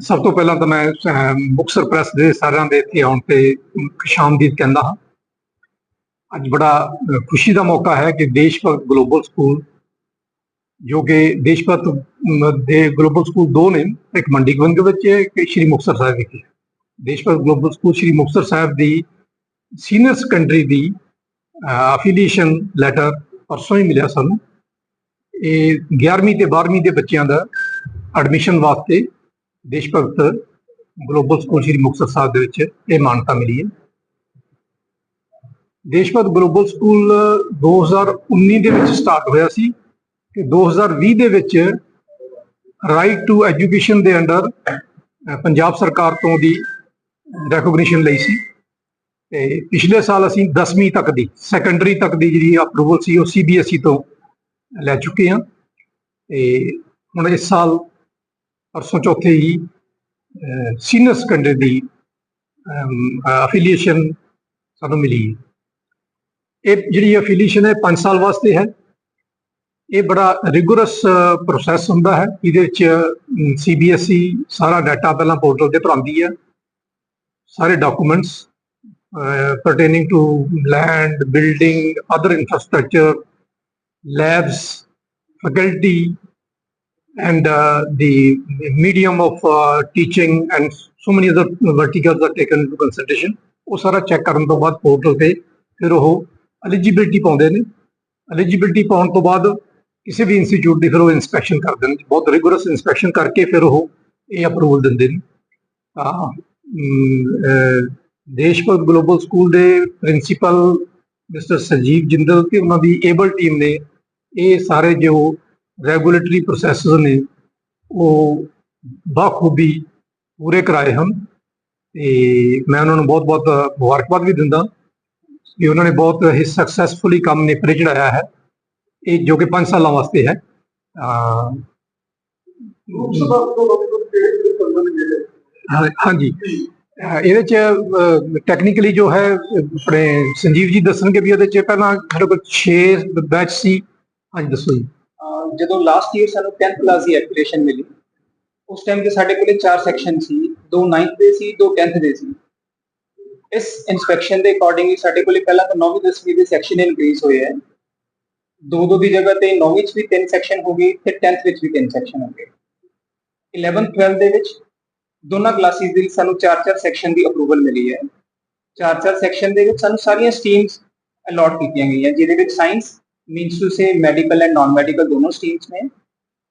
ਸਭ ਤੋਂ ਪਹਿਲਾਂ ਤਾਂ ਮੈਂ ਅਹ, ਮੁਕਤਸਰ ਪ੍ਰੈਸ ਦੇ ਸਾਰਿਆਂ ਦੇ ਇੱਥੇ ਆਉਣ ਤੇ ਖੁਸ਼ਾਮਦੀਦ ਕਹਿੰਦਾ ਹਾਂ। ਅੱਜ ਬੜਾ ਖੁਸ਼ੀ ਦਾ ਮੌਕਾ ਹੈ ਕਿ ਦੇਸ਼ ਭਗਤ ਗਲੋਬਲ ਸਕੂਲ ਜੋ ਕਿ ਦੇਸ਼ ਭਗਤ ਦੇ ਗਲੋਬਲ ਸਕੂਲ ਦੋ ਨੇ ਇੱਕ ਮੰਡੀ ਗੋਬਿੰਦ ਵਿੱਚ ਹੈ ਇੱਕ ਸ਼੍ਰੀ ਮੁਕਤਸਰ ਸਾਹਿਬ ਵਿਖੇ ਦੇਸ਼ ਭਗਤ ਗਲੋਬਲ ਸਕੂਲ ਸ਼੍ਰੀ ਮੁਕਤਸਰ ਸਾਹਿਬ ਦੀ ਸੀਨੀਅਰ ਸੈਕੰਡਰੀ ਦੀ ਅਫੀਲੀਏਸ਼ਨ ਲੈਟਰ ਪਰਸੋਂ ਹੀ ਮਿਲਿਆ ਸਾਨੂੰ। ਇਹ 11ਵੀਂ ਤੇ 12ਵੀਂ ਦੇ ਬੱਚਿਆਂ ਦਾ ਐਡਮਿਸ਼ਨ ਵਾਸਤੇ ਦੇਸ਼ ਭਗਤ ਗਲੋਬਲ ਸਕੂਲ ਸ਼੍ਰੀ ਮੁਕਤਸਰ ਸਾਹਿਬ ਦੇ ਵਿੱਚ ਇਹ ਮਾਨਤਾ ਮਿਲੀ ਹੈ। ਦੇਸ਼ ਭਗਤ ਗਲੋਬਲ ਸਕੂਲ 2019 ਦੇ ਵਿੱਚ ਸਟਾਰਟ ਹੋਇਆ ਸੀ ਕਿ 2020 ਦੇ ਵਿੱਚ ਰਾਈਟ ਟੂ ਐਜੂਕੇਸ਼ਨ ਦੇ ਅੰਡਰ ਪੰਜਾਬ ਸਰਕਾਰ ਤੋਂ ਦੀ ਰੈਕੋਗਨੀਸ਼ਨ ਲਈ ਸੀ। ਤੇ ਪਿਛਲੇ ਸਾਲ ਅਸੀਂ 10ਵੀਂ ਤੱਕ ਦੀ ਸੈਕੰਡਰੀ ਤੱਕ ਦੀ ਜਿਹੜੀ ਅਪਰੂਵਲ ਸੀ ਉਹ ਸੀਬੀਐਸਈ ਤੋਂ ਲੈ ਚੁੱਕੇ ਹਾਂ। ਤੇ ਹੁਣ ਇਸ ਸਾਲ ਪਰਸੋਂ ਚੌਥੇ ਹੀ ਸੀਨੀਅਰ ਸੈਕੰਡਰੀ ਦੀ ਅਫੀਲੀਏਸ਼ਨ ਸਾਨੂੰ ਮਿਲੀ ਹੈ। ਇਹ ਜਿਹੜੀ ਅਫੀਲੀਏਸ਼ਨ ਹੈ 5 ਸਾਲ ਵਾਸਤੇ ਹੈ। ਇਹ ਬੜਾ ਰਿਗੋਰਸ ਪ੍ਰੋਸੈਸ ਹੁੰਦਾ ਹੈ। ਇਹਦੇ ਵਿੱਚ ਸੀਬੀਐਸਈ ਸਾਰਾ ਡਾਟਾ ਪਹਿਲਾਂ ਪੋਰਟਲ ਤੇ ਭਰਾਉਂਦੀ ਹੈ। ਸਾਰੇ documents pertaining to land building other infrastructure, labs faculty and uh, the medium of uh, teaching and so many other verticals are taken into consideration. ਉਹ ਸਾਰਾ ਚੈੱਕ ਕਰਨ ਤੋਂ ਬਾਅਦ ਪੋਰਟਲ ਤੇ ਫਿਰ ਉਹ ਐਲੀਜੀਬਿਲਟੀ ਪਾਉਂਦੇ ਨੇ। ਐਲੀਜੀਬਿਲਟੀ ਪਾਉਣ ਤੋਂ ਬਾਅਦ ਕਿਸੇ ਵੀ ਇੰਸਟੀਚਿਊਟ ਦੀ ਫਿਰ ਉਹ ਇਨਸਪੈਕਸ਼ਨ ਕਰਦੇ ਨੇ। ਬਹੁਤ ਰਿਗੋਰਸ ਇਨਸਪੈਕਸ਼ਨ ਕਰਕੇ ਫਿਰ ਉਹ ਇਹ ਅਪਰੂਵਲ ਦਿੰਦੇ ਨੇ। ਤਾਂ ਅਮ, ਦੇਸ਼ ਭਗਤ ਗਲੋਬਲ ਸਕੂਲ ਦੇ ਪ੍ਰਿੰਸੀਪਲ ਮਿਸਟਰ ਸੰਜੀਵ ਜਿੰਦਲ ਤੇ ਉਹਨਾਂ ਦੀ ਏਬਲ ਟੀਮ ਨੇ ਇਹ ਸਾਰੇ ਜੋ ਰੈਗੂਲੇਟਰੀ ਪ੍ਰੋਸੈਸਸ ਨੇ ਉਹ ਬਾਖੂਬੀ ਪੂਰੇ ਕਰਾਏ ਹਨ ਤੇ ਮੈਂ ਉਹਨਾਂ ਨੂੰ ਬਹੁਤ-ਬਹੁਤ ਮੁਬਾਰਕਬਾਦ ਵੀ ਦਿੰਦਾ ਕਿ ਉਹਨਾਂ ਨੇ ਬਹੁਤ ਹੀ ਸਕਸੈਸਫੁਲੀ ਕੰਮ ਨਿਪਰੇ ਚੜਾਇਆ ਹੈ। ਇਹ ਜੋ ਕਿ 5 ਸਾਲਾਂ ਵਾਸਤੇ ਹੈ। ਲੋਕ ਸਭਾ ਤੋਂ ਹਾਂਜੀ। ਇਹਦੇ ਚ ਟੈਕਨੀਕਲੀ ਜੋ ਹੈ ਆਪਣੇ ਸੰਜੀਵ ਜੀ ਦੱਸਣਗੇ ਵੀ ਇਹਦੇ ਚ ਪਹਿਲਾਂ ਸਾਡੇ ਕੋਲ 6 ਬੈਚ ਸੀ। ਹਾਂਜੀ ਦੱਸੋ ਜੀ। ਜਦੋਂ ਲਾਸਟ ਈਅਰ ਸਾਨੂੰ 10th ਕਲਾਸ ਦੀ ਐਪਲੀਕੇਸ਼ਨ ਮਿਲੀ, ਉਸ ਟਾਈਮ ਤੇ ਸਾਡੇ ਕੋਲੇ ਚਾਰ ਸੈਕਸ਼ਨ ਸੀ, ਦੋ 9th ਦੇ ਸੀ, ਦੋ 10th ਦੇ ਸੀ। ਇਸ ਇਨਸਪੈਕਸ਼ਨ ਦੇ ਅਕੋਰਡਿੰਗਲੀ ਸਾਡੇ ਕੋਲੇ ਪਹਿਲਾਂ ਤਾਂ 9ਵੀਂ 10ਵੀਂ ਦੇ ਸੈਕਸ਼ਨ ਇਨਕਰੀਜ਼ ਹੋਏ ਹੈ। ਦੋ ਦੋ ਦੀ ਜਗ੍ਹਾ ਤੇ 9ਵੀਂ ਚ ਵੀ ਤਿੰਨ ਸੈਕਸ਼ਨ ਹੋ ਗਏ ਤੇ 10th ਵਿੱਚ ਵੀ ਤਿੰਨ ਸੈਕਸ਼ਨ ਹੋ ਗਏ। 11th 12th ਦੇ ਵਿੱਚ ਦੋਨਾਂ ਕਲਾਸਿਸ ਦੇ ਲਈ ਸਾਨੂੰ ਚਾਰ ਚਾਰ ਸੈਕਸ਼ਨ ਦੀ ਅਪਰੂਵਲ ਮਿਲੀ ਹੈ। ਚਾਰ ਚਾਰ ਸੈਕਸ਼ਨ ਦੇ ਵਿੱਚ ਸਾਨੂੰ ਸਾਰੀਆਂ ਸਟਰੀਮਸ ਅਲਾਟ ਕੀਤੀਆਂ ਗਈਆਂ, ਜਿਹਦੇ ਵਿੱਚ science means to say medical and non medical ਦੋਨੋਂ ਸਟਰੀਮਸ ਨੇ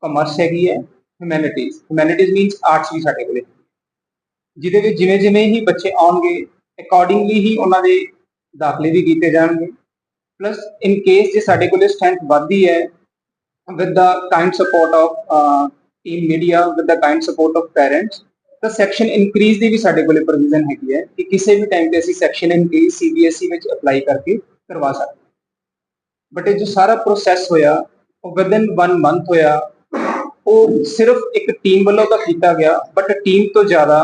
ਕਮਰਸ ਹੈਗੀ ਹੈ ਹਿਊਮੈਨਿਟੀਜ਼ ਹਿਊਮੈਨਿਟੀਜ਼ ਮੀਨਸ ਆਰਟਸ ਵੀ ਸਾਡੇ ਕੋਲੇ ਜਿਹਦੇ ਵਿੱਚ ਜਿਵੇਂ ਜਿਵੇਂ ਹੀ ਬੱਚੇ ਆਉਣਗੇ ਅਕੋਰਡਿੰਗਲੀ ਹੀ ਉਹਨਾਂ ਦੇ ਦਾਖਲੇ ਵੀ ਕੀਤੇ ਜਾਣਗੇ ਪਲੱਸ ਇਨ ਕੇਸ ਜੇ ਸਾਡੇ ਕੋਲੇ ਸਟਰੈਂਥ ਵੱਧਦੀ ਹੈ with the kind support of team media with the kind support of parents ਤਾਂ ਸੈਕਸ਼ਨ ਇਨਕਰੀਜ਼ ਦੀ ਵੀ ਸਾਡੇ ਕੋਲੇ ਪ੍ਰੋਵੀਜ਼ਨ ਹੈਗੀ ਹੈ ਕਿ ਕਿਸੇ ਵੀ ਟਾਈਮ ਤੇ ਅਸੀਂ ਸੈਕਸ਼ਨ ਇਨਕਰੀਜ਼ ਸੀਬੀਐਸਈ ਵਿੱਚ ਅਪਲਾਈ ਕਰਕੇ ਕਰਵਾ ਸਕਦੇ ਬਟ ਇਹ ਜੋ ਸਾਰਾ ਪ੍ਰੋਸੈਸ ਹੋਇਆ ਉਹ ਵਿਦਨ 1 ਮੰਥ ਹੋਇਆ ਉਹ ਸਿਰਫ ਇੱਕ ਟੀਮ ਵੱਲੋਂ ਤਾਂ ਕੀਤਾ ਗਿਆ ਬਟ ਟੀਮ ਤੋਂ ਜ਼ਿਆਦਾ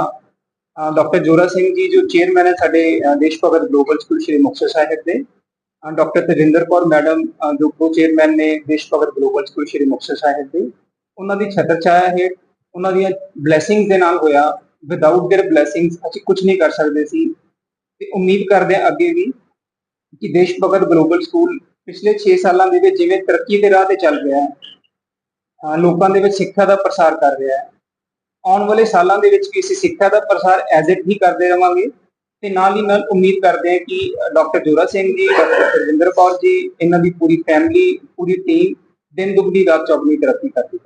ਡਾਕਟਰ ਜੋਰਾ ਸਿੰਘ ਜੀ ਜੋ ਚੇਅਰਮੈਨ ਹੈ ਸਾਡੇ ਅਹ, ਦੇਸ਼ ਭਗਤ ਗਲੋਬਲ ਸਕੂਲ ਸ਼੍ਰੀ ਮੁਕਤਸਰ ਸਾਹਿਬ ਦੇ ਡਾਕਟਰ ਤਜਿੰਦਰ ਕੌਰ ਮੈਡਮ ਅਹ, ਜੋ ਕੋ ਚੇਅਰਮੈਨ ਨੇ ਦੇਸ਼ ਭਗਤ ਗਲੋਬਲ ਸਕੂਲ ਸ਼੍ਰੀ ਮੁਕਤਸਰ ਸਾਹਿਬ ਦੇ ਉਹਨਾਂ ਦੀ ਛਤਰ ਛਾਇਆ ਹੇਠ ਉਹਨਾਂ ਦੀਆਂ ਬਲੇਸਿੰਗਸ ਦੇ ਨਾਲ ਹੋਇਆ ਵਿਦਆਊਟ देयर ਬਲੇਸਿੰਗਸ ਅਸੀਂ ਕੁਝ ਨਹੀਂ ਕਰ ਸਕਦੇ ਸੀ ਤੇ ਉਮੀਦ ਕਰਦੇ ਹਾਂ ਅੱਗੇ ਵੀ ਕਿ ਦੇਸ਼ ਭਗਤ ਗਲੋਬਲ ਸਕੂਲ ਪਿਛਲੇ 6 ਸਾਲਾਂ ਦੇ ਵਿੱਚ ਜਿਵੇਂ ਤਰੱਕੀ ਦੇ ਰਾਹ ਤੇ ਚੱਲ ਰਿਹਾ ਹੈ ਲੋਕਾਂ ਦੇ ਵਿੱਚ ਸਿੱਖਿਆ ਦਾ ਪ੍ਰਸਾਰ ਕਰ ਰਿਹਾ ਹੈ, ਆਉਣ ਵਾਲੇ ਸਾਲਾਂ ਦੇ ਵਿੱਚ ਵੀ ਅਸੀਂ ਸਿੱਖਿਆ ਦਾ ਪ੍ਰਸਾਰ ਐਜ਼ ਇਟ ਹੀ ਕਰਦੇ ਰਵਾਂਗੇ ਤੇ ਨਾਲ ਹੀ ਨਾਲ ਉਮੀਦ ਕਰਦੇ ਹਾਂ ਕਿ ਡਾਕਟਰ ਜੋਰਾ ਸਿੰਘ ਜੀ, ਡਾਕਟਰ ਸਰਜਿੰਦਰ ਕੌਰ ਜੀ, ਇਹਨਾਂ ਦੀ ਪੂਰੀ ਫੈਮਿਲੀ ਪੂਰੀ ਟੀਮ ਦਿਨ ਦੁਗਣੀ ਰਾਤ ਚੌਗਣੀ ਤਰੱਕੀ ਕਰਦੀ